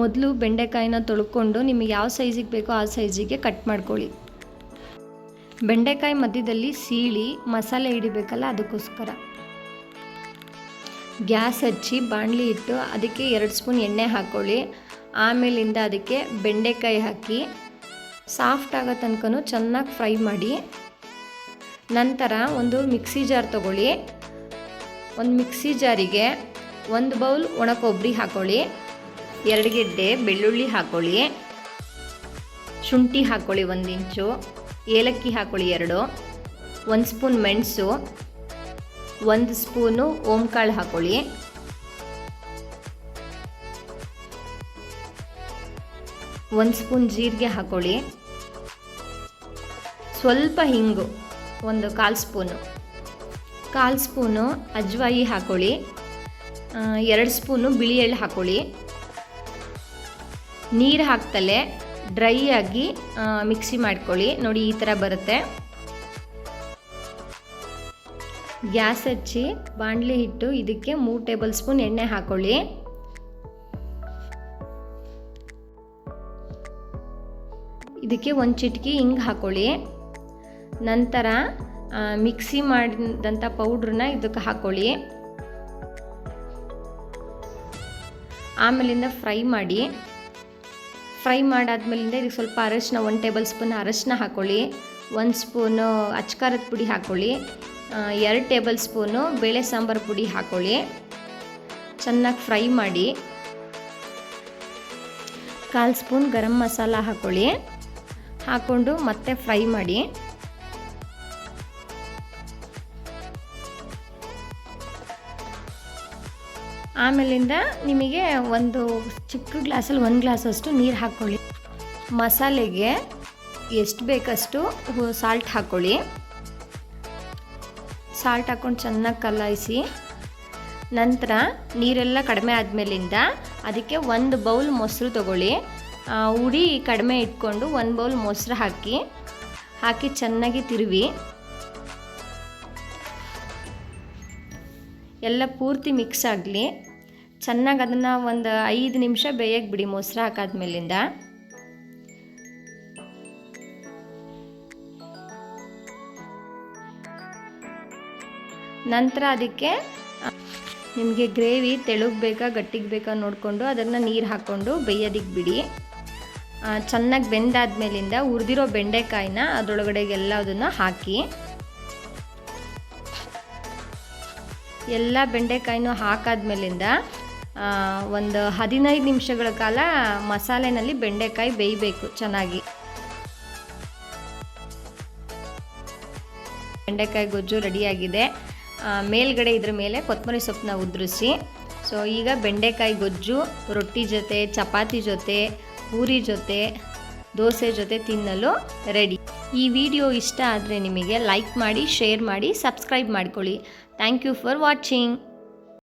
ಮೊದಲು ಬೆಂಡೆಕಾಯಿನ ತೊಳ್ಕೊಂಡು ನಿಮಗೆ ಯಾವ ಸೈಜಿಗೆ ಬೇಕೋ ಆ ಸೈಜಿಗೆ ಕಟ್ ಮಾಡ್ಕೊಳ್ಳಿ. ಬೆಂಡೆಕಾಯಿ ಮಧ್ಯದಲ್ಲಿ ಸೀಳಿ, ಮಸಾಲೆ ಹಿಡಿಬೇಕಲ್ಲ ಅದಕ್ಕೋಸ್ಕರ. ಗ್ಯಾಸ್ ಹಚ್ಚಿ ಬಾಣಲಿ ಇಟ್ಟು ಅದಕ್ಕೆ ಎರಡು ಸ್ಪೂನ್ ಎಣ್ಣೆ ಹಾಕ್ಕೊಳ್ಳಿ ಆಮೇಲಿಂದ ಅದಕ್ಕೆ ಬೆಂಡೆಕಾಯಿ ಹಾಕಿ ಸಾಫ್ಟ್ ಆಗೋ ತನಕನೂ ಚೆನ್ನಾಗಿ ಫ್ರೈ ಮಾಡಿ. ನಂತರ ಒಂದು ಮಿಕ್ಸಿ ಜಾರ್ ತಗೊಳ್ಳಿ. ಒಂದು ಮಿಕ್ಸಿ ಜಾರಿಗೆ ಒಂದು ಬೌಲ್ ಒಣ ಕೊಬ್ಬರಿ ಹಾಕ್ಕೊಳ್ಳಿ ಎರಡು ಗೆಡ್ಡೆ, ಬೆಳ್ಳುಳ್ಳಿ ಹಾಕೊಳ್ಳಿ. ಶುಂಠಿ ಹಾಕೊಳ್ಳಿ ಒಂದು ಇಂಚು. ಏಲಕ್ಕಿ ಹಾಕೊಳ್ಳಿ ಎರಡು. ಒಂದು ಸ್ಪೂನ್ ಮೆಣಸು. ಒಂದು ಸ್ಪೂನು ಓಂಕಾಳು ಹಾಕೊಳ್ಳಿ. ಒಂದು ಸ್ಪೂನ್ ಜೀರಿಗೆ ಹಾಕೊಳ್ಳಿ. ಸ್ವಲ್ಪ ಹಿಂಗು, ಒಂದು ಕಾಲು ಸ್ಪೂನು. ಕಾಲು ಸ್ಪೂನು ಅಜ್ವಾಯಿ ಹಾಕ್ಕೊಳ್ಳಿ ಎರಡು ಸ್ಪೂನು ಬಿಳಿ ಎಳ್ಳು ಹಾಕ್ಕೊಳ್ಳಿ ನೀರು ಹಾಕ್ತಲೇ ಡ್ರೈ ಆಗಿ ಮಿಕ್ಸಿ ಮಾಡ್ಕೊಳ್ಳಿ. ನೋಡಿ, ಈ ಥರ ಬರುತ್ತೆ. ಗ್ಯಾಸ್ ಹಚ್ಚಿ ಬಾಣಲಿ ಹಿಟ್ಟು, ಇದಕ್ಕೆ ಮೂರು ಟೇಬಲ್ ಸ್ಪೂನ್ ಎಣ್ಣೆ ಹಾಕೊಳ್ಳಿ. ಇದಕ್ಕೆ ಒಂದು ಚಿಟಕಿ ಹಿಂಗೆ ಹಾಕ್ಕೊಳ್ಳಿ ನಂತರ ಮಿಕ್ಸಿ ಮಾಡಿದಂಥ ಪೌಡ್ರನ್ನ ಇದಕ್ಕೆ ಹಾಕ್ಕೊಳ್ಳಿ ಆಮೇಲಿಂದ ಫ್ರೈ ಮಾಡಿ. ಫ್ರೈ ಮಾಡಾದ್ಮೇಲಿಂದ ಇದಕ್ಕೆ ಸ್ವಲ್ಪ ಅರಶಿನ ಒನ್ ಟೇಬಲ್ ಸ್ಪೂನ್ ಅರಶಿನ ಹಾಕ್ಕೊಳ್ಳಿ ಒಂದು ಸ್ಪೂನು ಅಚ್ಕಾರದ ಪುಡಿ ಹಾಕ್ಕೊಳ್ಳಿ ಎರಡು ಟೇಬಲ್ ಸ್ಪೂನು ಬೇಳೆ ಸಾಂಬಾರು ಪುಡಿ ಹಾಕ್ಕೊಳ್ಳಿ ಚೆನ್ನಾಗಿ ಫ್ರೈ ಮಾಡಿ. ಕಾಲು ಸ್ಪೂನ್ ಗರಂ ಮಸಾಲ ಹಾಕ್ಕೊಳ್ಳಿ ಹಾಕ್ಕೊಂಡು ಮತ್ತೆ ಫ್ರೈ ಮಾಡಿ. ಆಮೇಲಿಂದ ನಿಮಗೆ ಒಂದು ಚಿಕ್ಕ ಗ್ಲಾಸಲ್ಲಿ ಒಂದು ಗ್ಲಾಸಷ್ಟು ನೀರು ಹಾಕ್ಕೊಳ್ಳಿ. ಮಸಾಲೆಗೆ ಎಷ್ಟು ಬೇಕಷ್ಟು ಸಾಲ್ಟ್ ಹಾಕ್ಕೊಳ್ಳಿ. ಸಾಲ್ಟ್ ಹಾಕ್ಕೊಂಡು ಚೆನ್ನಾಗಿ ಕಲಾಯಿಸಿ. ನಂತರ ನೀರೆಲ್ಲ ಕಡಿಮೆ ಆದಮೇಲಿಂದ ಅದಕ್ಕೆ ಒಂದು ಬೌಲ್ ಮೊಸರು ತಗೊಳ್ಳಿ. ಉಡಿ ಕಡಿಮೆ ಇಟ್ಕೊಂಡು ಒಂದು ಬೌಲ್ ಮೊಸರು ಹಾಕಿ. ಹಾಕಿ ಚೆನ್ನಾಗಿ ತಿರುವಿ. ಎಲ್ಲ ಪೂರ್ತಿ ಮಿಕ್ಸ್ ಆಗಲಿ. ಚೆನ್ನಾಗಿ ಅದನ್ನು ಒಂದು ಐದು ನಿಮಿಷ ಬೇಯಕ್ಕೆ ಬಿಡಿ, ಮೊಸರು ಹಾಕಾದ್ಮೇಲಿಂದ ನಂತರ ಅದಕ್ಕೆ ನಿಮಗೆ ಗ್ರೇವಿ ತೆಳುಗೆ ಬೇಕಾ, ಗಟ್ಟಿಗೆ ಬೇಕಾ ನೋಡಿಕೊಂಡು ಅದನ್ನು ನೀರು ಹಾಕ್ಕೊಂಡು ಬೇಯೋದಿಕ್ಕೆ ಬಿಡಿ. ಚೆನ್ನಾಗಿ ಬೆಂದಾದ್ಮೇಲಿಂದ ಹುರಿದಿರೋ ಬೆಂಡೆಕಾಯಿನ ಅದರೊಳಗಡೆಗೆಲ್ಲ ಅದನ್ನು ಹಾಕಿ. ಎಲ್ಲ ಬೆಂಡೆಕಾಯಿನೂ ಹಾಕಾದ್ಮೇಲಿಂದ ಒಂದು ಹದಿನೈದು ನಿಮಿಷಗಳ ಕಾಲ ಮಸಾಲೆನಲ್ಲಿ ಬೆಂಡೆಕಾಯಿ ಬೇಯಬೇಕು ಚೆನ್ನಾಗಿ. ಬೆಂಡೆಕಾಯಿ ಗೊಜ್ಜು ರೆಡಿಯಾಗಿದೆ. ಮೇಲ್ಗಡೆ ಇದ್ರ ಮೇಲೆ ಕೊತ್ತಂಬರಿ ಸೊಪ್ಪನ್ನ ಉದುರಿಸಿ. ಸೊ ಈಗ ಬೆಂಡೆಕಾಯಿ ಗೊಜ್ಜು, ರೊಟ್ಟಿ ಜೊತೆ, ಚಪಾತಿ ಜೊತೆ, ಪೂರಿ ಜೊತೆ, ದೋಸೆ ಜೊತೆ ತಿನ್ನಲು ರೆಡಿ. ಈ ವಿಡಿಯೋ ಇಷ್ಟ ಆದರೆ ನಿಮಗೆ ಲೈಕ್ ಮಾಡಿ, ಶೇರ್ ಮಾಡಿ, ಸಬ್ಸ್ಕ್ರೈಬ್ ಮಾಡ್ಕೊಳ್ಳಿ. Thank you for watching.